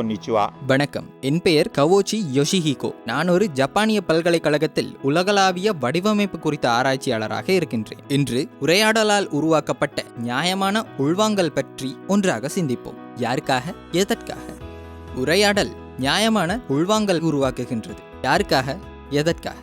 கொன்னிச்சுவா வணக்கம். என் பெயர் கவோச்சி யோஷிஹிகோ. நான் ஒரு ஜப்பானிய பல்கலைக்கழகத்தில் உலகளாவிய வடிவமைப்பு குறித்த ஆராய்ச்சியாளராக இருக்கின்றேன். இன்று உரையாடலால் உருவாக்கப்பட்ட நியாயமான உள்வாங்கல் பற்றி ஒன்றாக சிந்திப்போம். யாருக்காக? எதற்காக? உரையாடல் நியாயமான உள்வாங்கல் உருவாக்குகின்றது. யாருக்காக? எதற்காக?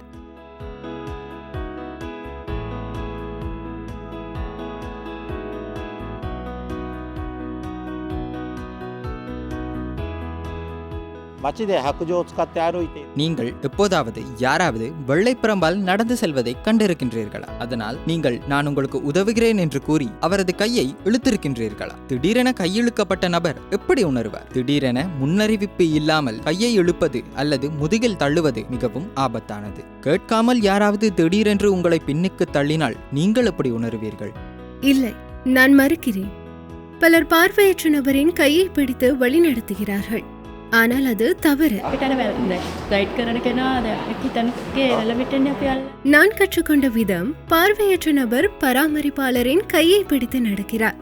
நீங்கள் எப்போதாவது யாராவது வெள்ளைப்புறம்பால் நடந்து செல்வதை கண்டிருக்கின்றீர்களா? அதனால் நீங்கள் நான் உங்களுக்கு உதவுகிறேன் என்று கூறி அவரது கையை இழுத்திருக்கின்றீர்களா? திடீரென கையிழுக்கப்பட்ட நபர் எப்படி உணர்வார்? திடீரென முன்னறிவிப்பு இல்லாமல் கையை இழுப்பது அல்லது முதுகில் தள்ளுவது மிகவும் ஆபத்தானது. கேட்காமல் யாராவது திடீரென்று உங்களை பின்னுக்கு தள்ளினால் நீங்கள் எப்படி உணர்வீர்கள்? இல்லை நான் மறுக்கிறேன். பலர் பார்வையற்ற நபரின் கையை பிடித்து வழிநடத்துகிறார்கள் ஆனால் அது தவறு. நான் கற்றுக்கொண்ட விதம் பார்வையற்ற நபர் பராமரிப்பாளரின் கையை பிடித்து நடக்கிறார்.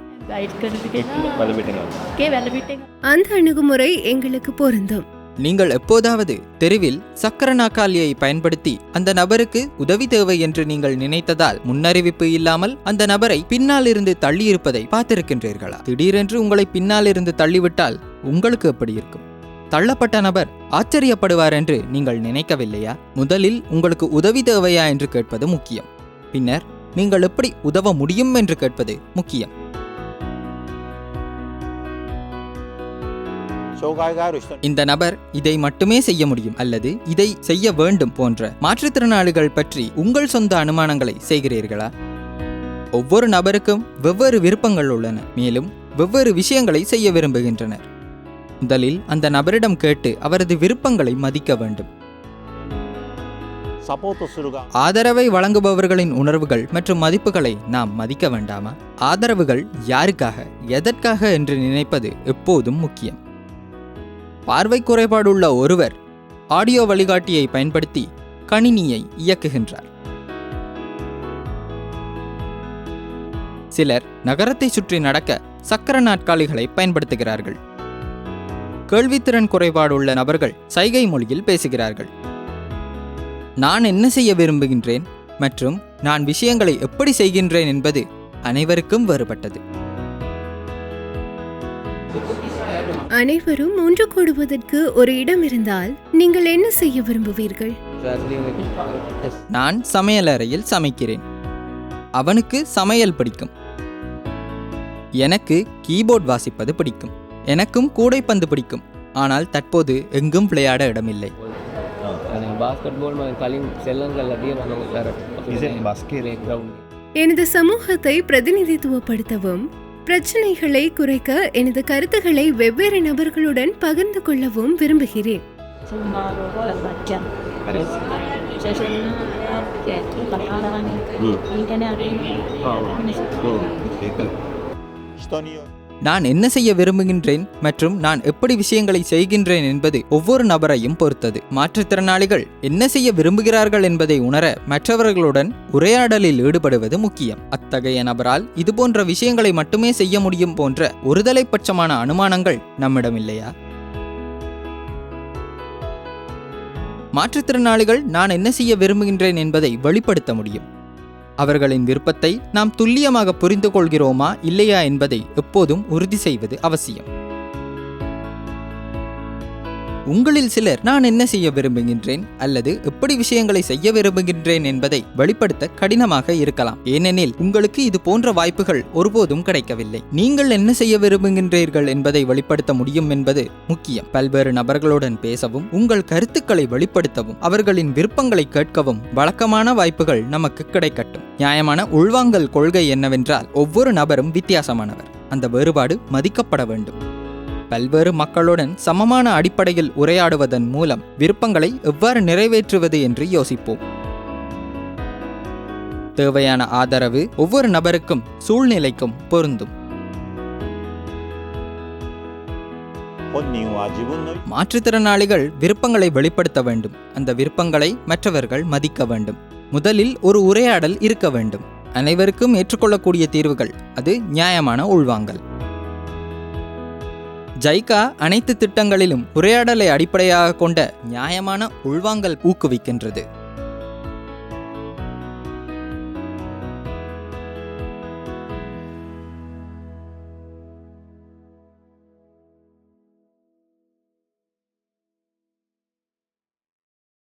அந்த அணுகுமுறை எங்களுக்கு பொருந்தும். நீங்கள் எப்போதாவது தெருவில் சக்கர நாக்காளியை பயன்படுத்தி அந்த நபருக்கு உதவி தேவை என்று நீங்கள் நினைத்ததால் முன்னறிவிப்பு இல்லாமல் அந்த நபரை பின்னால் இருந்து தள்ளியிருப்பதை பார்த்திருக்கின்றீர்களா? திடீரென்று உங்களை பின்னால் இருந்து தள்ளிவிட்டால் உங்களுக்கு எப்படி இருக்கும்? தள்ளப்பட்ட நபர் ஆச்சரியப்படுவார் என்று நீங்கள் நினைக்கவில்லையா? முதலில் உங்களுக்கு உதவி தேவையா என்று கேட்பது முக்கியம். பின்னர் நீங்கள் எப்படி உதவ முடியும் என்று கேட்பது முக்கியம். இந்த நபர் இதை மட்டுமே செய்ய முடியும் அல்லது இதை செய்ய வேண்டும் போன்ற மாற்றுத்திறனாளிகள் பற்றி உங்கள் சொந்த அனுமானங்களை செய்கிறீர்களா? ஒவ்வொரு நபருக்கும் வெவ்வேறு விருப்பங்கள் உள்ளன மேலும் வெவ்வேறு விஷயங்களை செய்ய விரும்புகின்றனர். முதலில் அந்த நபரிடம் கேட்டு அவரது விருப்பங்களை மதிக்க வேண்டும். ஆதரவை வழங்குபவர்களின் உணர்வுகள் மற்றும் மதிப்புகளை நாம் மதிக்க வேண்டாமா? ஆதரவுகள் யாருக்காக எதற்காக என்று நினைப்பது எப்போதும் முக்கியம். பார்வை குறைபாடுள்ள ஒருவர் ஆடியோ வழிகாட்டியை பயன்படுத்தி கணினியை இயக்குகின்றார். சிலர் நகரத்தை சுற்றி நடக்க சக்கர நாற்காலிகளை பயன்படுத்துகிறார்கள். கேள்வித்திறன் குறைபாடுள்ள நபர்கள் சைகை மொழியில் பேசுகிறார்கள். நான் என்ன செய்ய விரும்புகின்றேன்? மற்றும் நான் விஷயங்களை எப்படி செய்கின்றேன் என்பது அனைவருக்கும் வேறுபட்டது. அனைவரும் ஒன்று கூடுவதற்கு ஒரு இடம் இருந்தால் நீங்கள் என்ன செய்ய விரும்புவீர்கள்? நான் சமையலறையில் சமைக்கிறேன். அவனுக்கு சமையல் பிடிக்கும். எனக்கு கீபோர்ட் வாசிப்பது பிடிக்கும். எனக்கும் கூடைப்பந்து பிடிக்கும். ஆனால் தற்போது எங்கும் விளையாட இடமில்லை. எனது சமூகத்தை பிரதிநிதித்துவப்படுத்தவும் பிரச்சனைகளை குறைக்க எனது கருத்துக்களை வெவ்வேறு நபர்களுடன் பகிர்ந்து கொள்ளவும் விரும்புகிறேன். நான் என்ன செய்ய விரும்புகின்றேன் மற்றும் நான் எப்படி விஷயங்களை செய்கின்றேன் என்பது ஒவ்வொரு நபரையும் பொறுத்தது. மாற்றுத்திறனாளிகள் என்ன செய்ய விரும்புகிறார்கள் என்பதை உணர மற்றவர்களுடன் உரையாடலில் ஈடுபடுவது முக்கியம். அத்தகைய நபரால் இதுபோன்ற விஷயங்களை மட்டுமே செய்ய முடியும் போன்ற ஒருதலைப்பட்சமான அனுமானங்கள் நம்மிடம் இல்லையா? மாற்றுத்திறனாளிகள் நான் என்ன செய்ய விரும்புகின்றேன் என்பதை வெளிப்படுத்த முடியும். அவர்களின் விருப்பத்தை நாம் துல்லியமாக புரிந்து கொள்கிறோமா இல்லையா என்பதை எப்போதும் உறுதி செய்வது அவசியம். உங்களில் சிலர் நான் என்ன செய்ய விரும்புகின்றேன் அல்லது எப்படி விஷயங்களை செய்ய விரும்புகின்றேன் என்பதை வெளிப்படுத்த கடினமாக இருக்கலாம். ஏனெனில் உங்களுக்கு இது போன்ற வாய்ப்புகள் ஒருபோதும் கிடைக்கவில்லை. நீங்கள் என்ன செய்ய விரும்புகின்றீர்கள் என்பதை வெளிப்படுத்த முடியும் என்பது முக்கியம். பல்வேறு நபர்களுடன் பேசவும் உங்கள் கருத்துக்களை வெளிப்படுத்தவும் அவர்களின் விருப்பங்களை கேட்கவும் வழக்கமான வாய்ப்புகள் நமக்கு கிடைக்கட்டும். நியாயமான உள்வாங்கல் கொள்கை என்னவென்றால் ஒவ்வொரு நபரும் வித்தியாசமானவர். அந்த வேறுபாடு மதிக்கப்பட வேண்டும். பல்வேறு மக்களுடன் சமமான அடிப்படையில் உரையாடுவதன் மூலம் விருப்பங்களை எவ்வாறு நிறைவேற்றுவது என்று யோசிப்போம். தேவையான ஆதரவு ஒவ்வொரு நபருக்கும் சூழ்நிலைக்கும் பொருந்தும். மாற்றுத்திறனாளிகள் விருப்பங்களை வெளிப்படுத்த வேண்டும். அந்த விருப்பங்களை மற்றவர்கள் மதிக்க வேண்டும். முதலில் ஒரு உரையாடல் இருக்க வேண்டும். அனைவருக்கும் ஏற்றுக்கொள்ளக்கூடிய தீர்வுகள் அது நியாயமான உள்வாங்கல். ஜைகா அனைத்து திட்டங்களிலும் உரையாடலை அடிப்படையாக கொண்ட நியாயமான உள்வாங்கல் ஊக்குவிக்கின்றது.